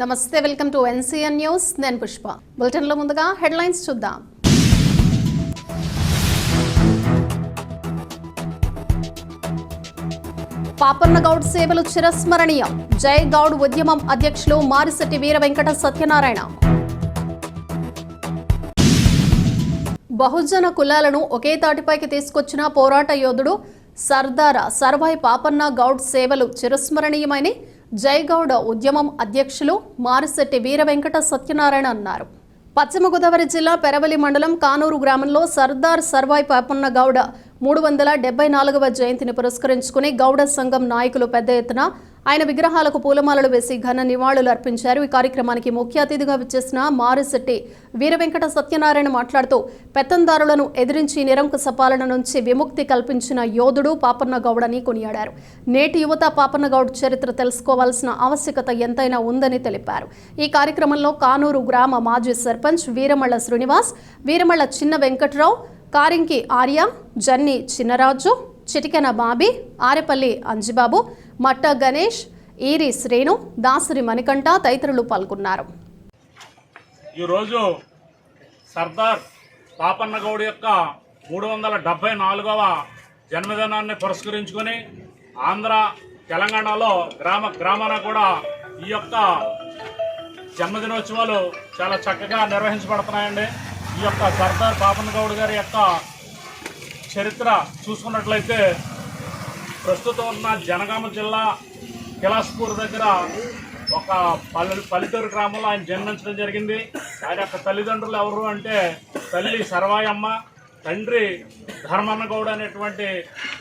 నమస్తే welcome to NCN news. నేను పుష్ప. బులెటిన్లో ముందుగా హెడ్లైన్స్ చూద్దాం. పాపన్నగౌడ్ సేవలు చిరస్మరణీయం. జై గౌడ్ ఉద్యమం అధ్యక్షులు మారిశెట్టి వీర వెంకట సత్యనారాయణ. బహుజన కులాలను ఒకే తాటిపైకి తీసుకొచ్చిన పోరాట యోధుడు సర్దార సర్వాయి పాపన్న గౌడ్ సేవలు చిరస్మరణీయమని జైగౌడ ఉద్యమం అధ్యక్షులు మారిశెట్టి వీర వెంకట సత్యనారాయణ అన్నారు. పశ్చిమ గోదావరి జిల్లా పెరవలి మండలం కానూరు గ్రామంలో సర్దార్ సర్వాయి పాపన్న గౌడ మూడు వందల డెబ్బై నాలుగవ జయంతిని పురస్కరించుకుని గౌడ సంఘం నాయకులు పెద్ద ఎత్తున ఆయన విగ్రహాలకు పూలమాలలు వేసి ఘన నివాళులు అర్పించారు. ఈ కార్యక్రమానికి ముఖ్య అతిథిగా విచ్చేసిన మారిశెట్టి వీరవెంకట సత్యనారాయణ మాట్లాడుతూ పెత్తందారులను ఎదిరించి నిరంకుశ పాలన నుంచి విముక్తి కల్పించిన యోధుడు పాపన్న గౌడని కొనియాడారు. నేటి యువత పాపన్న గౌడ్ చరిత్ర తెలుసుకోవాల్సిన ఆవశ్యకత ఎంతైనా ఉందని తెలిపారు. ఈ కార్యక్రమంలో కానూరు గ్రామ మాజీ సర్పంచ్ వీరమళ్ళ శ్రీనివాస్ వీరమళ్ళ చిన్న వెంకట్రావు కారింకి ఆర్య జన్ని చిన్నరాజు చిటికెన బాబి ఆరెపల్లి అంజిబాబు మట్ట గణేష్ ఈరి శ్రేణు దాసరి మణికంఠ తదితరులు పాల్గొన్నారు. ఈరోజు సర్దార్ పాపన్న గౌడ్ యొక్క మూడు వందల డెబ్బై నాలుగవ జన్మదినాన్ని పురస్కరించుకొని ఆంధ్ర తెలంగాణలో గ్రామ గ్రామాన కూడా ఈ యొక్క జన్మదినోత్సవాలు చాలా చక్కగా నిర్వహించబడుతున్నాయండి. ఈ యొక్క సర్దార్ పాపన్న గౌడ్ గారి యొక్క చరిత్ర చూసుకున్నట్లయితే ప్రస్తుతం ఉన్న జనగామ జిల్లా కిలాస్పూర్ దగ్గర ఒక పల్లె పల్లెటూరు గ్రామంలో ఆయన జన్మించడం జరిగింది. ఆయన యొక్క తల్లిదండ్రులు ఎవరు అంటే తల్లి సర్వాయమ్మ తండ్రి ధర్మన్న గౌడ అనేటువంటి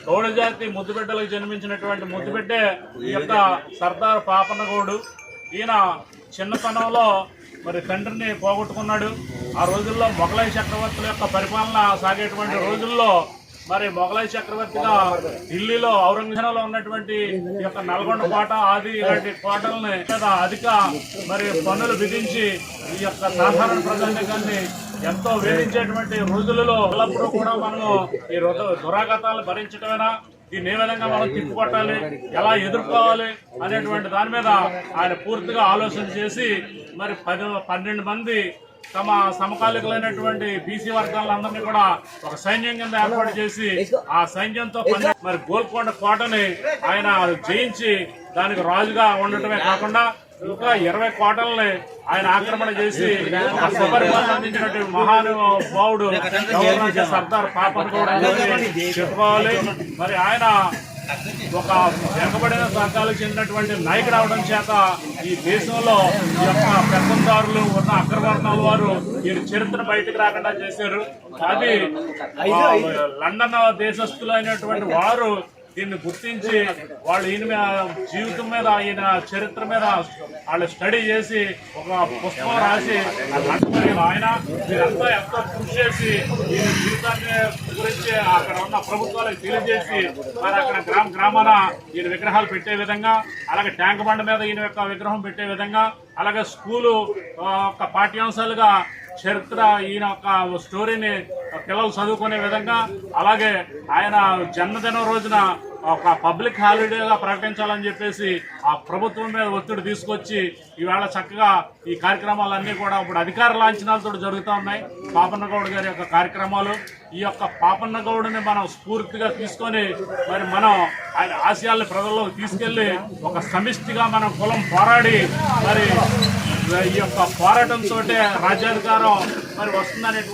గౌడ జాతి ముద్దుబిడ్డలకు జన్మించినటువంటి ముద్దుబిడ్డే ఈ యొక్క సర్దార్ పాపన్న గౌడు. ఈయన చిన్నతనంలో మరి తండ్రిని పోగొట్టుకున్నాడు. ఆ రోజుల్లో మొఘలై చక్రవర్తుల యొక్క పరిపాలన సాగేటువంటి రోజుల్లో మరి మొఘలై చక్రవర్తిగా ఢిల్లీలో ఔరంగజేబులో ఉన్నటువంటి యొక్క నల్గొండ కోట ఆది ఇలాంటి కోటల్ని అధిక మరి పన్నులు విధించి ఈ యొక్క సాధారణ ప్రజానికాన్ని ఎంతో వేధించేటువంటి రోజులలో ఎల్లప్పుడూ కూడా మనము ఈ దురాఘాతాలను భరించడమేనా దీన్ని ఏ విధంగా మనం తిప్పుకొట్టాలి? ఎలా ఎదుర్కోవాలి? అనేటువంటి దాని మీద ఆయన పూర్తిగా ఆలోచన చేసి మరి పది పన్నెండు మంది తమ సమకాలికులైనటువంటి బీసీ వర్గాలందరినీ కూడా ఒక సైన్యం కింద ఏర్పాటు చేసి ఆ సైన్యంతో పని మరి గోల్కొండ కోటని ఆయన జయించి దానికి రాజుగా ఉండటమే కాకుండా ఇంకా ఇరవై కోటల్ని ఆయన ఆక్రమణ చేసి సుపరిపాలన అందించినటువంటి మహానుభావుడు సర్దార్ పాపన్ చెప్పి చెప్పుకోవాలి మరి ఆయన ఒక వెనకబడిన వర్గాలకు చెందినటువంటి నాయకుడు అవడం చేత ఈ దేశంలో ఈ యొక్క పెత్తందారులు ఉన్న అగ్రవర్ణాల వారు ఈ చరిత్ర బయటకు రాకుండా చేశారు. అది లండన్ దేశస్థులు అయినటువంటి వారు దీన్ని గుర్తించి వాళ్ళు ఈయన మీద జీవితం మీద ఈయన చరిత్ర మీద వాళ్ళు స్టడీ చేసి ఒక పుస్తకం రాసి ఆయన మీరంతా ఎంతో కృషి చేసి ఈయన జీవితాన్ని గురించి అక్కడ ఉన్న ప్రభుత్వాలకు తెలియజేసి మరి అక్కడ గ్రామ గ్రామాన ఈయన విగ్రహాలు పెట్టే విధంగా అలాగే ట్యాంక్ బండ మీద ఈయన యొక్క విగ్రహం పెట్టే విధంగా అలాగే స్కూలు ఒక పాఠ్యాంశాలుగా చరిత్ర ఈయన ఒక స్టోరీని పిల్లలు చదువుకునే విధంగా అలాగే ఆయన జన్మదినం రోజున ఒక పబ్లిక్ హాలిడేగా ప్రకటించాలని చెప్పేసి ఆ ప్రభుత్వం మీద ఒత్తిడి తీసుకొచ్చి ఈవేళ చక్కగా ఈ కార్యక్రమాలన్నీ కూడా ఇప్పుడు అధికార లాంఛనాలతో జరుగుతూ ఉన్నాయి. పాపన్నగౌడ్ గారి యొక్క కార్యక్రమాలు ఈ యొక్క పాపన్నగౌడ్ని మనం స్ఫూర్తిగా తీసుకొని మరి మనం ఆయన ఆశయాల్ని ప్రజల్లోకి తీసుకెళ్ళి ఒక సమిష్టిగా మనం కులం పోరాడి మరి ఈ యొక్క పోరాటంతో రాజ్యాధికారం మరి వస్తుందనేటువంటి